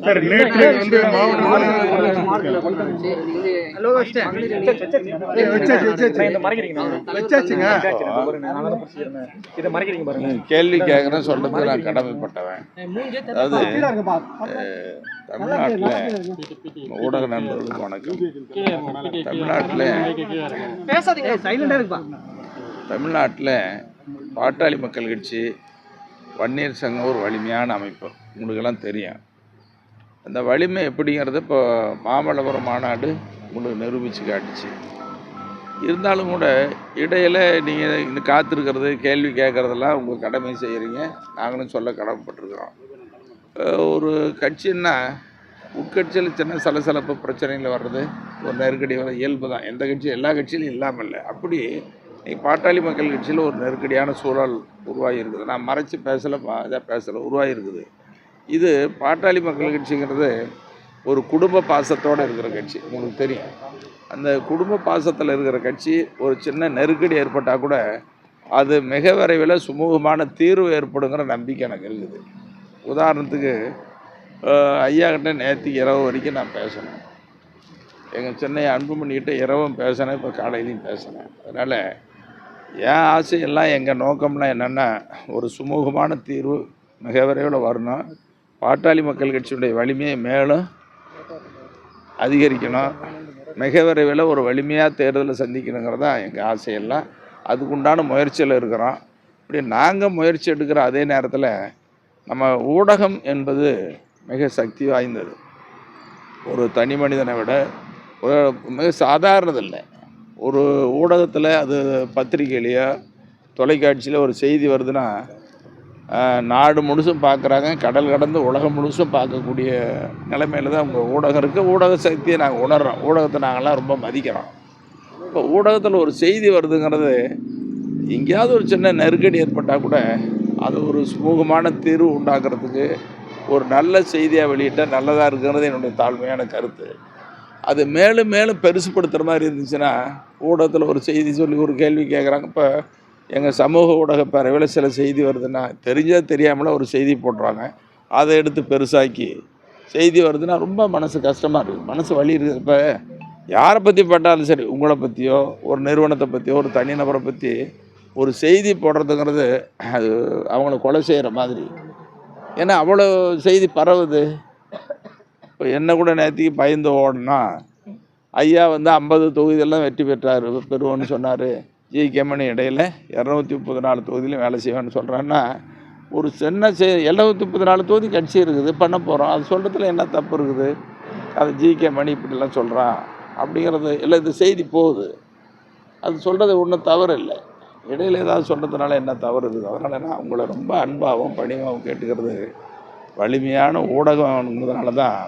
Sir நேற்று வந்து மாவட்ட வச்சாச்சுங்க நீங்க கேள்வி கேட்குறேன் சொல்றதுக்கு நான் கடமைப்பட்டவன் அதாவது தமிழ்நாட்டுல ஊடக நண்பர்களுக்கு வணக்கம் தமிழ்நாட்டுல தமிழ்நாட்டில் பாட்டாளி மக்கள் கட்சி வன்னியர் சங்கம் ஒரு வலிமையான அமைப்பு உங்களுக்கெல்லாம் தெரியும் அந்த வலிமை எப்படிங்கிறத இப்போ மாமல்லபுரம் மாநாடு உங்களுக்கு நிரூபித்து காட்டுச்சு. இருந்தாலும் கூட இடையில் நீங்கள் இந்த காத்திருக்கிறது கேள்வி கேட்குறதெல்லாம் உங்கள் கடமை செய்கிறீங்க நாங்களும் சொல்ல கடமைப்பட்டிருக்கிறோம். ஒரு கட்சின்னா உட்கட்சியில் சின்ன சலசலப்பு பிரச்சனைகள் வர்றது ஒரு நெருக்கடி வர இயல்பு தான். எந்த கட்சி எல்லா கட்சியிலும் இல்லாமல் இல்லை. அப்படி இன்னைக்கு பாட்டாளி மக்கள் கட்சியில் ஒரு நெருக்கடியான சூழல் உருவாகி இருக்குது. நான் மறைச்சு பேசலை இதாக பேசலை உருவாகி இருக்குது. இது பாட்டாளி மக்கள் கட்சிங்கிறது ஒரு குடும்ப பாசத்தோடு இருக்கிற கட்சி. உங்களுக்கு தெரியும். அந்த குடும்ப பாசத்தில் இருக்கிற கட்சி ஒரு சின்ன நெருக்கடி ஏற்பட்டால் கூட அது மிக விரைவில் சுமூகமான தீர்வு ஏற்படுங்கிற நம்பிக்கை எனக்கு இருக்குது. உதாரணத்துக்கு ஐயா கிட்ட நேற்று இரவு வரைக்கும் நான் பேசினேன். எங்கள் சென்னை அன்புமணிக்கிட்ட இரவும் பேசினேன் இப்போ காலையிலையும் பேசினேன். அதனால் என் ஆசையெல்லாம் எங்கள் நோக்கம்லாம் என்னென்னா ஒரு சுமூகமான தீர்வு மிக விரைவில் வரணும். பாட்டாளி மக்கள் கட்சியுடைய வலிமையை மேலும் அதிகரிக்கணும். மிக விரைவில் ஒரு வலிமையாக தேர்தலை சந்திக்கணுங்கிறது தான் எங்கள் ஆசையெல்லாம் அதுக்குண்டான முயற்சியில் இருக்கிறோம். இப்படி நாங்கள் முயற்சி எடுக்கிற அதே நேரத்தில் நம்ம ஊடகம் என்பது மிக சக்தி வாய்ந்தது. ஒரு தனி மனிதனை விட ஒரு மிக சாதாரணதில்லை ஒரு ஊடகத்தில் அது பத்திரிகையிலையோ தொலைக்காட்சியில் ஒரு செய்தி வருதுன்னா நாடு முழுசும் பார்க்குறாங்க. கடல் கடந்து உலகம் முழுசும் பார்க்கக்கூடிய நிலைமையில் தான் உங்கள் ஊடகம் இருக்குது ஊடக சக்தியை நாங்கள் உணர்கிறோம் ஊடகத்தை நாங்கள்லாம் ரொம்ப மதிக்கிறோம். இப்போ ஊடகத்தில் ஒரு செய்தி வருதுங்கிறது எங்கேயாவது ஒரு சின்ன நெருக்கடி ஏற்பட்டால் கூட அது ஒரு சுமூகமான தீர்வு உண்டாக்குறதுக்கு ஒரு நல்ல செய்தியாக வெளியிட்டால் நல்லதாக இருக்கிறது என்னுடைய தாழ்மையான கருத்து. அது மேலும் மேலும் பெருசுப்படுத்துகிற மாதிரி இருந்துச்சுன்னா ஊடகத்தில் ஒரு செய்தி சொல்லி ஒரு கேள்வி கேட்குறாங்க இப்போ எங்கள் சமூக ஊடக பறவையில் சில செய்தி வருதுன்னா தெரிஞ்சால் தெரியாமல் ஒரு செய்தி போடுறாங்க. அதை எடுத்து பெருசாக்கி செய்தி வருதுன்னா ரொம்ப மனசு கஷ்டமாக இருக்குது மனசு வலி இருக்குது இப்போ யாரை பற்றி பட்டாலும் சரி உங்களை பற்றியோ ஒரு நிறுவனத்தை பற்றியோ ஒரு தனிநபரை பற்றி ஒரு செய்தி போடுறதுங்கிறது அது அவங்கள கொலை செய்கிற மாதிரி. ஏன்னா அவ்வளோ செய்தி பரவுது. இப்போ என்ன கூட நேற்றுக்கு பயந்து ஓடனா ஐயா வந்து ஐம்பது தொகுதியெல்லாம் வெற்றி பெற்றார் பெறுவோன்னு சொன்னார். ஜி கேமணி இடையில இரநூத்தி முப்பது நாலு தொகுதியிலும் வேலை செய்வேன்னு சொல்கிறான்னா ஒரு சின்ன செ எழுநூத்தி முப்பது நாலு தொகுதி கட்சி இருக்குது பண்ண போகிறோம் அது சொல்கிறதுல என்ன தப்பு இருக்குது? அது ஜி கே மணி இப்படிலாம் சொல்கிறான் அப்படிங்கிறது இல்லை இது செய்தி போகுது. அது சொல்கிறது ஒன்றும் தவறு இல்லை. இடையில ஏதாவது சொல்கிறதுனால என்ன தவறு இருக்குது? அதனால் நான் அவங்கள ரொம்ப அன்பாகவும் பணிவாகவும் கேட்டுக்கிறது வலிமையான ஊடகம்ங்கிறதுனால தான்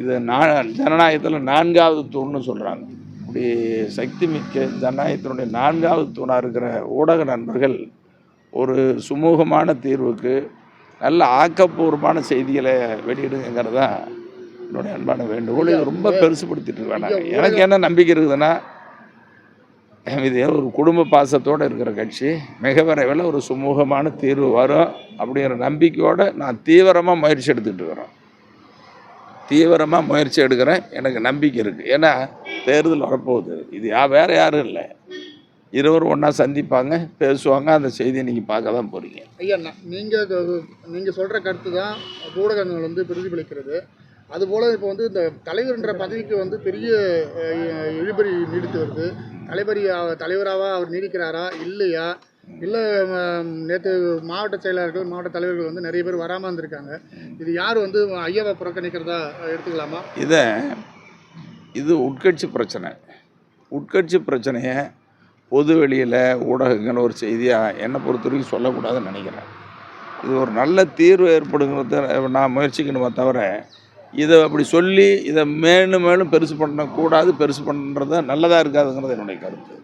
இது நான் ஜனநாயகத்தில் நான்காவது தூண்னு சொல்கிறாங்க இப்படி சக்தி மிக்க ஜனநாயகத்தினுடைய நான்காவது தூணாக இருக்கிற ஊடக நண்பர்கள் ஒரு சுமூகமான தீர்வுக்கு நல்ல ஆக்கப்பூர்வமான செய்திகளை வெளியிடுங்கிறது தான் என்னுடைய அன்பான வேண்டுகோள். இது ரொம்ப பெருசுப்படுத்திட்டு வேணாங்க எனக்கு என்ன நம்பிக்கை இருக்குதுன்னா இது ஒரு குடும்ப பாசத்தோடு இருக்கிற கட்சி. மிக விரைவில் ஒரு சுமூகமான தீர்வு வரும் அப்படிங்கிற நம்பிக்கையோடு நான் தீவிரமாக முயற்சி எடுத்துக்கிட்டு இருக்கிறேன் தீவிரமாக முயற்சி எடுக்கிறேன். எனக்கு நம்பிக்கை இருக்குது ஏன்னா தேர்தல் வரப்போகுது. இது யா வேறு யாரும் இல்லை. இருவரும் ஒன்றா சந்திப்பாங்க பேசுவாங்க. அந்த செய்தியை நீங்கள் பார்க்க தான் போகிறீங்க ஐயா நீங்கள் நீங்கள் சொல்கிற கருத்து தான் ஊடகங்கள் வந்து பிரதிபலிக்கிறது. அதுபோல் இப்போ வந்து இந்த தலைவர்ன்ற பதவிக்கு வந்து பெரிய இழுபறி நீடித்து வருது. தலைவரி தலைவராக அவர் நீடிக்கிறாரா? இல்லையா? இல்லை நேற்று மாவட்ட செயலாளர்கள் மாவட்ட தலைவர்கள் வந்து நிறைய பேர் வராமல் இருந்திருக்காங்க. இது யார் வந்து ஐயாவை புறக்கணிக்கிறதா எடுத்துக்கலாமா? இதை இது உட்கட்சி பிரச்சனை. உட்கட்சி பிரச்சனையை பொது வெளியில் ஊடகங்கள் ஒரு செய்தியாக என்னை பொறுத்த வரைக்கும் சொல்லக்கூடாதுன்னு நினைக்கிறேன். இது ஒரு நல்ல தீர்வு ஏற்படுங்கிறத நான் முயற்சிக்கணுமே தவிர இதை அப்படி சொல்லி இதை மேலும் மேலும் பெருசு பண்ணக்கூடாது பெருசு பண்ணுறது நல்லதாக இருக்காதுங்கிறது என்னுடைய கருத்து.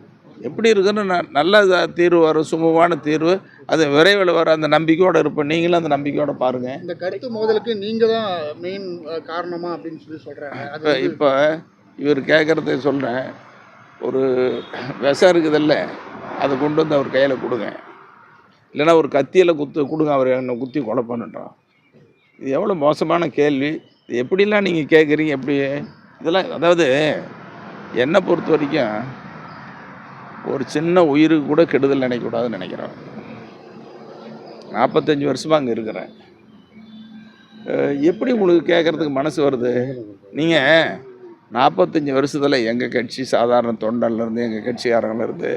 எப்படி இருக்குன்னு நான் நல்ல தீர்வு வரும் சுமூகமான தீர்வு. அது விரைவில் வர அந்த நம்பிக்கையோடு இருப்பேன் நீங்களும் அந்த நம்பிக்கையோடு பாருங்கள் இந்த கருத்து மோதலுக்கு நீங்க தான் மெயின் காரணமா அப்படின்னு சொல்லி அது இப்போ இப்போ இவர் கேட்குறத சொல்கிறேன் ஒரு விஷம் இருக்குதில்ல அதை கொண்டு வந்து அவர் கையில் கொடுங்க. இல்லைன்னா ஒரு கத்தியில் குத்து கொடுங்க அவர் என்னை குத்தி கொலை பண்ணுறான் இது எவ்வளோ மோசமான கேள்வி. இது எப்படிலாம் நீங்கள் கேட்குறீங்க? எப்படி? இதெல்லாம் அதாவது என்னை பொறுத்த வரைக்கும் ஒரு சின்ன உயிருக்கு கூட கெடுதல் நினைக்கக்கூடாதுன்னு நினைக்கிறேன். நாற்பத்தஞ்சு வருஷமாக அங்கே இருக்கிறேன். எப்படி உங்களுக்கு கேட்குறதுக்கு மனசு வருது? நீங்கள் நாற்பத்தஞ்சு வருஷத்தில் எங்கள் கட்சி சாதாரண தொண்டன்லேருந்து எங்கள் கட்சிக்காரங்கலேருந்து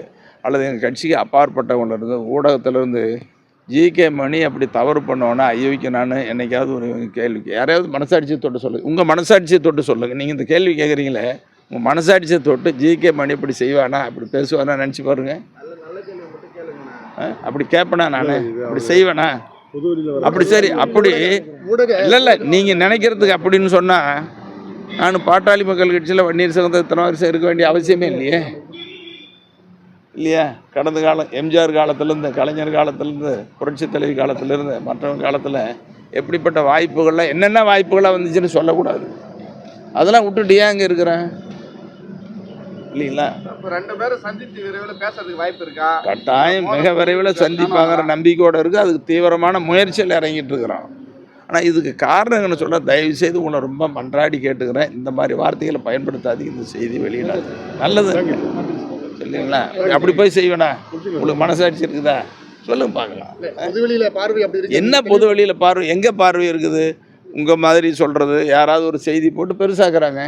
அல்லது எங்கள் கட்சிக்கு அப்பாற்பட்டவங்கலேருந்து ஊடகத்திலேருந்து ஜிகே மணி அப்படி தவறு பண்ணோன்னா ஐயோக்கு நான் என்னைக்காவது ஒரு கேள்வி யாரையாவது மனசாட்சியை தொட்டு சொல்லுங்கள் உங்கள் மனசாட்சியை தொட்டு சொல்லுங்கள் நீங்கள் இந்த கேள்வி கேட்குறீங்களே உங்கள் மனசாட்சியை தொட்டு ஜிகே மணி இப்படி செய்வானா? அப்படி பேசுவானா? நினச்சி பாருங்க. ஆ? அப்படி கேட்பனா நான்? அப்படி செய்வேனா? அப்படி சரி அப்படி இல்லை இல்லை நீங்கள் நினைக்கிறதுக்கு அப்படின்னு சொன்னால் நான் பாட்டாளி மக்கள் கட்சியில் வன்னியர் சங்கத்தை இத்தனை வருஷம் இருக்க வேண்டிய அவசியமே இல்லையே. இல்லையா? கடந்த காலம் எம்ஜிஆர் காலத்துலேருந்து கலைஞர் காலத்துலேருந்து புரட்சி தலைவி காலத்திலேருந்து மற்றவங்க காலத்தில் எப்படிப்பட்ட வாய்ப்புகள்லாம் என்னென்ன வாய்ப்புகளாக வந்துச்சுன்னு சொல்லக்கூடாது. அதெல்லாம் விட்டுட்டு ஏன் அங்கே இருக்கிறேன்? இல்லைங்களா? ரெண்டு பேரும் சந்தித்து விரைவில் பேசுறதுக்கு வாய்ப்பு இருக்கா? கட்டாயம் மிக விரைவில் சந்திப்பாங்கிற நம்பிக்கையோடு இருக்குது அதுக்கு தீவிரமான முயற்சியில் இறங்கிட்டு இருக்கிறோம் ஆனால் இதுக்கு காரணங்கன்னு சொல்ல தயவு செய்து உங்களை ரொம்ப மன்றாடி கேட்டுக்கிறேன். இந்த மாதிரி வார்த்தைகளை பயன்படுத்தாதீங்க. இந்த செய்தி வெளியிடாது. நல்லது. இல்லைங்களா? அப்படி போய் செய்வேனா? உங்களுக்கு மனசாட்சி இருக்குதா? சொல்லுங்க பார்க்கலாம். பார்வை அப்படி என்ன பொது வழியில் பார்வை? எங்கே பார்வை இருக்குது? உங்கள் மாதிரி சொல்கிறது யாராவது ஒரு செய்தி போட்டு பெருசாக்குறாங்க.